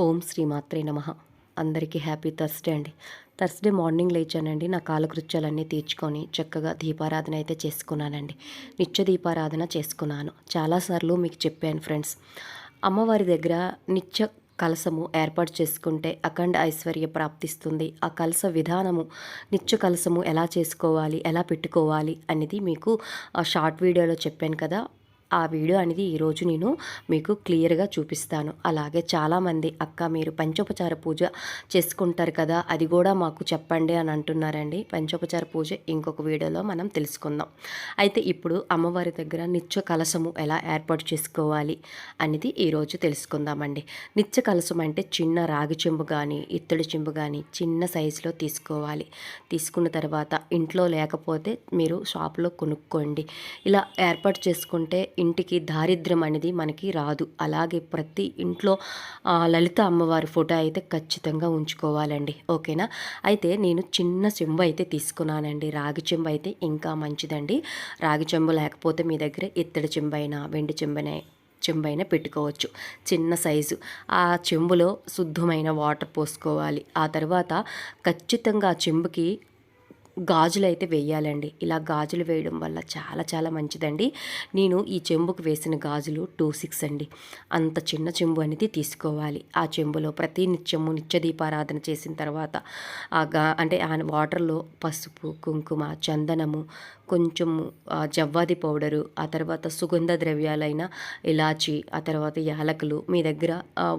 ఓం శ్రీమాత్రే నమ. అందరికీ హ్యాపీ థర్స్డే అండి. థర్స్డే మార్నింగ్ లేచానండి. నా కాలకృత్యాలన్నీ తీర్చుకొని చక్కగా దీపారాధన అయితే చేసుకున్నానండి. నిత్య దీపారాధన చేసుకున్నాను. చాలాసార్లు మీకు చెప్పాను ఫ్రెండ్స్. అమ్మవారి దగ్గర నిత్య కలసము ఏర్పాటు చేసుకుంటే అఖండ ఐశ్వర్య ప్రాప్తిస్తుంది. ఆ కలస విధానము నిత్య కలసము ఎలా చేసుకోవాలి ఎలా పెట్టుకోవాలి అనేది మీకు ఆ షార్ట్ వీడియోలో చెప్పాను కదా. ఆ వీడియో అనేది ఈరోజు నేను మీకు క్లియర్గా చూపిస్తాను. అలాగే చాలామంది అక్క మీరు పంచోపచార పూజ చేసుకుంటారు కదా అది కూడా మాకు చెప్పండి అని అంటున్నారండి. పంచోపచార పూజ ఇంకొక వీడియోలో మనం తెలుసుకుందాం. అయితే ఇప్పుడు అమ్మవారి దగ్గర నిత్య కలసము ఎలా ఏర్పాటు చేసుకోవాలి అనేది ఈరోజు తెలుసుకుందామండి. నిత్య కలసం అంటే చిన్న రాగి చెంబు కానీ ఇత్తడి చెంబు కానీ చిన్న సైజులో తీసుకోవాలి. తీసుకున్న తర్వాత ఇంట్లో లేకపోతే మీరు షాప్లో కొనుక్కోండి. ఇలా ఏర్పాటు చేసుకుంటే ఇంటికి దారిద్ర్యం అనేది మనకి రాదు. అలాగే ప్రతి ఇంట్లో లలిత అమ్మవారి ఫోటో అయితే ఖచ్చితంగా ఉంచుకోవాలండి. ఓకేనా? అయితే నేను చిన్న చెంబు అయితే తీసుకున్నానండి. రాగి చెంబు అయితే ఇంకా మంచిదండి. రాగి చెంబు లేకపోతే మీ దగ్గర ఇత్తడి చెంబైనా వెండి చెంబైనా చెంబైన పెట్టుకోవచ్చు. చిన్న సైజు. ఆ చెంబులో శుద్ధమైన వాటర్ పోసుకోవాలి. ఆ తర్వాత ఖచ్చితంగా ఆ చెంబుకి గాజులు అయితే వేయాలండి. ఇలా గాజులు వేయడం వల్ల చాలా చాలా మంచిదండి. నేను ఈ చెంబుకు వేసిన గాజులు టూ సిక్స్ అండి. అంత చిన్న చెంబు అనేది తీసుకోవాలి. ఆ చెంబులో ప్రతి నిత్యము నిత్య దీపారాధన చేసిన తర్వాత ఆ గా అంటే ఆ వాటర్లో పసుపు కుంకుమ చందనము కొంచెము జవ్వాది పౌడరు ఆ తర్వాత సుగంధ ద్రవ్యాలైన ఇలాచి ఆ తర్వాత యాలకులు మీ దగ్గర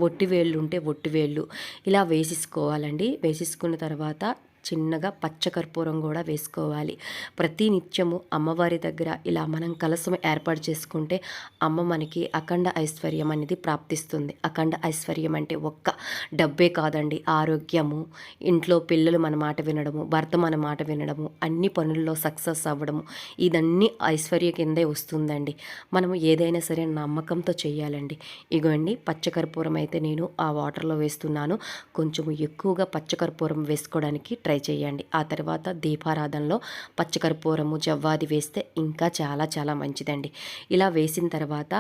ఒట్టివేళ్ళు ఉంటే ఒట్టివేళ్ళు ఇలా వేసేసుకోవాలండి. వేసేసుకున్న తర్వాత చిన్నగా పచ్చకర్పూరం కూడా వేసుకోవాలి. ప్రతి నిత్యము అమ్మవారి దగ్గర ఇలా మనం కలసం ఏర్పాటు చేసుకుంటే అమ్మ మనకి అఖండ ఐశ్వర్యం అనేది ప్రాప్తిస్తుంది. అఖండ ఐశ్వర్యం అంటే ఒక్క డబ్బే కాదండి ఆరోగ్యము. ఇంట్లో పిల్లలు మన మాట వినడము భర్త మన మాట వినడము అన్ని పనుల్లో సక్సెస్ అవ్వడము ఇదన్నీ ఐశ్వర్య కిందే వస్తుందండి. మనము ఏదైనా సరే నమ్మకంతో చేయాలండి. ఇగోండి పచ్చకర్పూరం అయితే నేను ఆ వాటర్లో వేస్తున్నాను. కొంచెం ఎక్కువగా పచ్చకర్పూరం వేసుకోవడానికి ట్రై ట్రై చేయండి. ఆ తర్వాత దీపారాధనలో పచ్చకర్పూరము జవ్వాది వేస్తే ఇంకా చాలా చాలా మంచిదండి. ఇలా వేసిన తర్వాత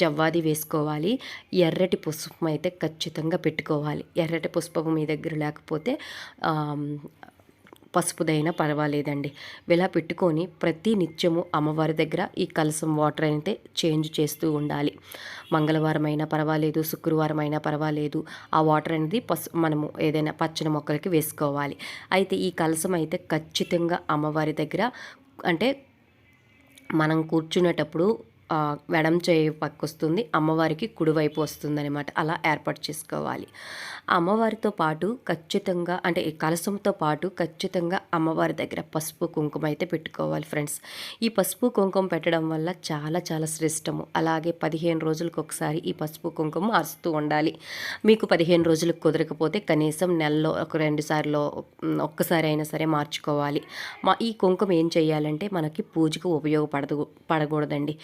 జవ్వాది వేసుకోవాలి. ఎర్రటి పుష్పం అయితే ఖచ్చితంగా పెట్టుకోవాలి. ఎర్రటి పుష్పం మీ దగ్గర లేకపోతే పసుపుదైనా పర్వాలేదండి. ఇలా పెట్టుకొని ప్రతి నిత్యము అమ్మవారి దగ్గర ఈ కలసం వాటర్ అయితే చేంజ్ చేస్తూ ఉండాలి. మంగళవారం అయినా పర్వాలేదు శుక్రవారం అయినా పర్వాలేదు ఆ వాటర్ అనేది పసు మనము ఏదైనా పచ్చని మొక్కలకి వేసుకోవాలి. అయితే ఈ కలసం అయితే ఖచ్చితంగా అమ్మవారి దగ్గర అంటే మనం కూర్చునేటప్పుడు వెడం చేయి పక్కొస్తుంది అమ్మవారికి కుడివైపు వస్తుంది అనమాట అలా ఏర్పాటు చేసుకోవాలి. అమ్మవారితో పాటు ఖచ్చితంగా అంటే ఈ కలసంతో పాటు ఖచ్చితంగా అమ్మవారి దగ్గర పసుపు కుంకుమ అయితే పెట్టుకోవాలి ఫ్రెండ్స్. ఈ పసుపు కుంకుమ పెట్టడం వల్ల చాలా చాలా శ్రేష్టము. అలాగే పదిహేను రోజులకు ఒకసారి ఈ పసుపు కుంకుమ అరుస్తూ ఉండాలి. మీకు పదిహేను రోజులకు కుదరకపోతే కనీసం నెలలో ఒక రెండు సార్లు ఒక్కసారి అయినా సరే మార్చుకోవాలి. మా ఈ కుంకుమ ఏం చేయాలంటే మనకి పూజకు ఉపయోగపడదు పడకూడదండి.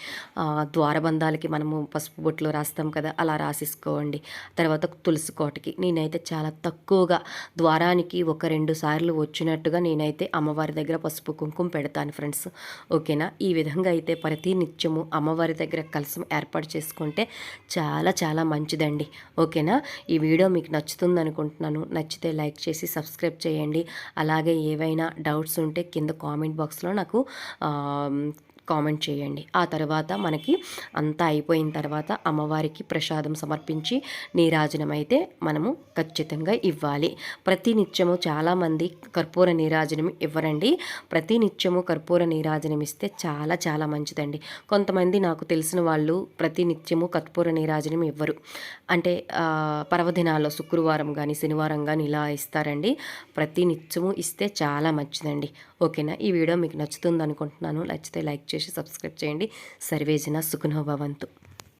ద్వారబంధాలకి మనము పసుపు బొట్లు రాస్తాం కదా అలా రాసేసుకోండి. తర్వాత తులసి కోటకి. నేనైతే చాలా తక్కువగా ద్వారానికి ఒక రెండు సార్లు వచ్చినట్టుగా నేనైతే అమ్మవారి దగ్గర పసుపు కుంకుమ పెడతాను ఫ్రెండ్స్. ఓకేనా? ఈ విధంగా అయితే ప్రతి నిత్యము అమ్మవారి దగ్గర కలసం ఏర్పాటు చేసుకుంటే చాలా చాలా మంచిదండి. ఓకేనా? ఈ వీడియో మీకు నచ్చుతుంది అనుకుంటున్నాను. నచ్చితే లైక్ చేసి సబ్స్క్రైబ్ చేయండి. అలాగే ఏవైనా డౌట్స్ ఉంటే కింద కామెంట్ బాక్స్లో నాకు కామెంట్ చేయండి. ఆ తర్వాత మనకి అంతా అయిపోయిన తర్వాత అమ్మవారికి ప్రసాదం సమర్పించి నీరాజనం అయితే మనము ఖచ్చితంగా ఇవ్వాలి. ప్రతి నిత్యము చాలామంది కర్పూర నీరాజనం ఇవ్వరండి. ప్రతి నిత్యము కర్పూర నీరాజనం ఇస్తే చాలా చాలా మంచిదండి. కొంతమంది నాకు తెలిసిన వాళ్ళు ప్రతి నిత్యము కర్పూర నీరాజనం ఇవ్వరు. అంటే పర్వదినాల్లో శుక్రవారం కానీ శనివారం కానీ ఇలా ఇస్తారండి. ప్రతి నిత్యము ఇస్తే చాలా మంచిదండి. ఓకేనా? ఈ వీడియో మీకు నచ్చుతుంది అనుకుంటున్నాను నచ్చితే లైక్ చేసి సబ్స్క్రైబ్ చేయండి. సర్వేజన సుఖనోభవంతు